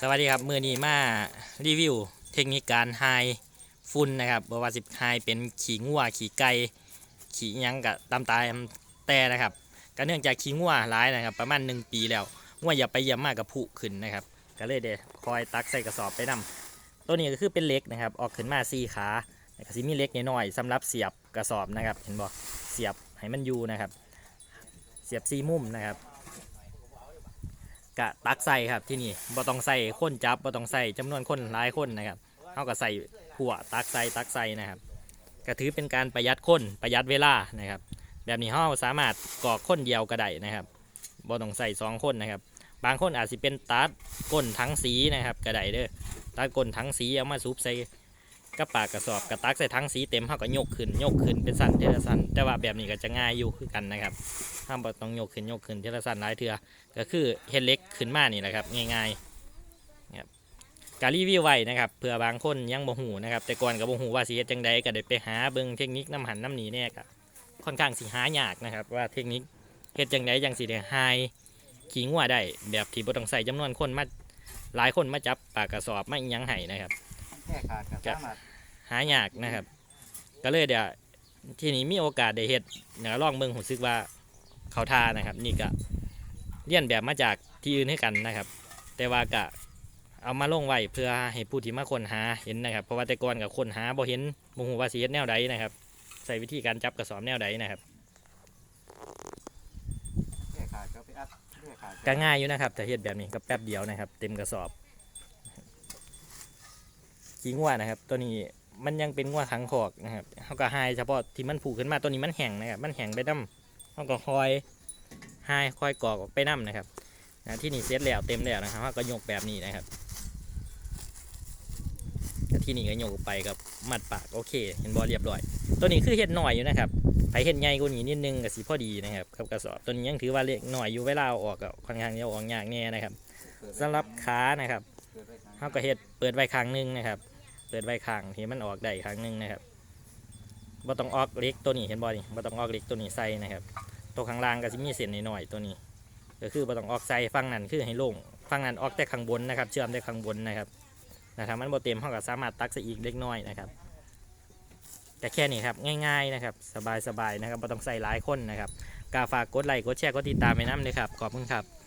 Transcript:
สวัสดีครับ มือนี้มารีวิว เทคนิคการไฮฝุ่นนะครับบว่าสิบไฮเป็นขี้งัวขี้ไก่ขี้หยังกับตามตายแต่นะครับก็เนื่องจากขี้งัวหลายนะครับ ประมาณหนึ่งปีแล้วงัวอย่าไปเยี่ยมมากกับผุขึ้นนะครับ ก็เลยเดคอยตักใส่กระสอบไปนํตัวนี้ก็คือเป็นเล็กนะครับ ออกขึ้นมาสี่ขาแล้วก็สิมีเล็กน้อยๆสำหรับเสียบกระสอบนะครับ เห็นบ่เสียบให้มันอยู่นะครับ เสียบซีมุมนะครับ กะตักใส่ครับที่นี่บ่ต้องใส่คนจับบ่ต้องใส่จำนวนคนหลายคนนะครับเท่ากับใส่ผัวตักใส่ตักใส่นะครับก็ถือเป็นการประหยัดคนประหยัดเวลานะครับ แบบนี้เราสามารถกรอกคนเดียวก็ได้นะครับบ่ต้องใส่สองคนนะครับ บางคนอาจจะเป็นตัดก้นทั้งสีนะครับก็ได้เด้อตัดก้นทั้งสีเอามาซุบใส่ กระปากกระสอบกระตักใส่ทั้งสีเต็มเท่ากับยกขึ้นยกขึ้นเป็นสั้นเทละสั้นแต่ว่าแบบนี้ก็จะง่ายอยู่คือกันนะครับห้ามต้องยกขึ้นยกขึ้นเทละสั้นหลายเทือก็คือเฮดเล็กขึ้นมานี่แหละครับง่ายๆครับการรีวิวไว้นะครับเผื่อบางคนยังบ่หูนะครับแต่ก่อนก็บ่หูว่าสิเฮ็ดจังใดก็ได้ไปหาเบิ่งเทคนิคน้ำหันน้ำหนีเนี่ยก็ค่อนข้างสิหายากนะครับ ว่าเทคนิคเฮ็ดจังใดจังสิได้หายขี้งัวได้แบบที่บ่ต้องใส่จำนวนคนมาหลายคนมาจับปากกระสอบมาอิหยังให้นะครับแค่ขาดก็สามารถ หายากนะครับ ก็เลยเดี๋ยวที่นี้มีโอกาสได้เฮ็ดเดี๋ยวลองเบิ่งผมซึกว่าเขาทานะครับ นี่ก็เลียนแบบมาจากที่อื่นให้กันนะครับ แต่ว่าก็เอามาลงไว้เพื่อให้ผู้ที่มาค้นหาเห็นนะครับ เพราะว่าแต่ก่อนกับคนหาบ่เห็นบ่ฮู้ว่าสิเฮ็ดแนวใดนะครับ ใส่วิธีการจับกระสอบแนวใดนะครับก็ไปอัดแค่ขาดก็ง่ายอยู่นะครับแต่เฮ็ดแบบนี้ก็แป๊บเดียวนะครับ เต็มกระสอบขี้งัวนะครับ ตัวนี้ มันยังเป็นงัวขังคอกนะครับเขาก็หายเฉพาะที่มันผูกขึ้นมาตัวนี้มันแห้งนะครับ มันแห้งไปน้ำเขาก็คอยหายคอยกอกออกไปน้ำนะครับนะที่นี่เสร็จแล้วเต็มแล้วนะครับเขาก็ยกแบบนี้นะครับที่นี่ก็ยกไปกับมัดปากโอเค เห็นบอเรียบร้อย ตัวนี้คือเห็ดหน่อยอยู่นะครับไปเห็ดใหญ่กว่านี้นิดนึงก็สีพอดีนะครับกับกระสอบตัวนี้ยังถือว่าเล็กหน่อยอยู่เวลาอออกก็ค่อนข้างจะออกยากแน่นะครับสำหรับขานะครับเขาก็เฮ็ดเปิดไว้ครั้งหนึงนะครับ เปิดไว้ครั้งที่มันออกได้ครั้งหนึ่งนะครับบ่ต้องออกเล็กตัวนี้เห็นบ่นี่บ่ต้องออกเล็กตัวนี้ใส่นะครับตัวข้างล่างก็สิมีเส้นน้อยๆตัวนี้ ก็คือบ่ต้องออกใส่ฝั่งนั้นคือให้โล่งฝั่งนั้นออกแต่ข้างบนนะครับ เชื่อมแต่ข้างบนนะครับนะครับมันบ่เต็มเขาก็สามารถตักใส่อีกเล็กน้อยนะครับแต่แค่นี้ครับง่ายๆนะครับสบายๆนะครับบ่ต้องใส่หลายคนนะครับกาฝากกดไลค์กดแชร์กดติดตามไปน้ำเลยครับขอบคุณครับ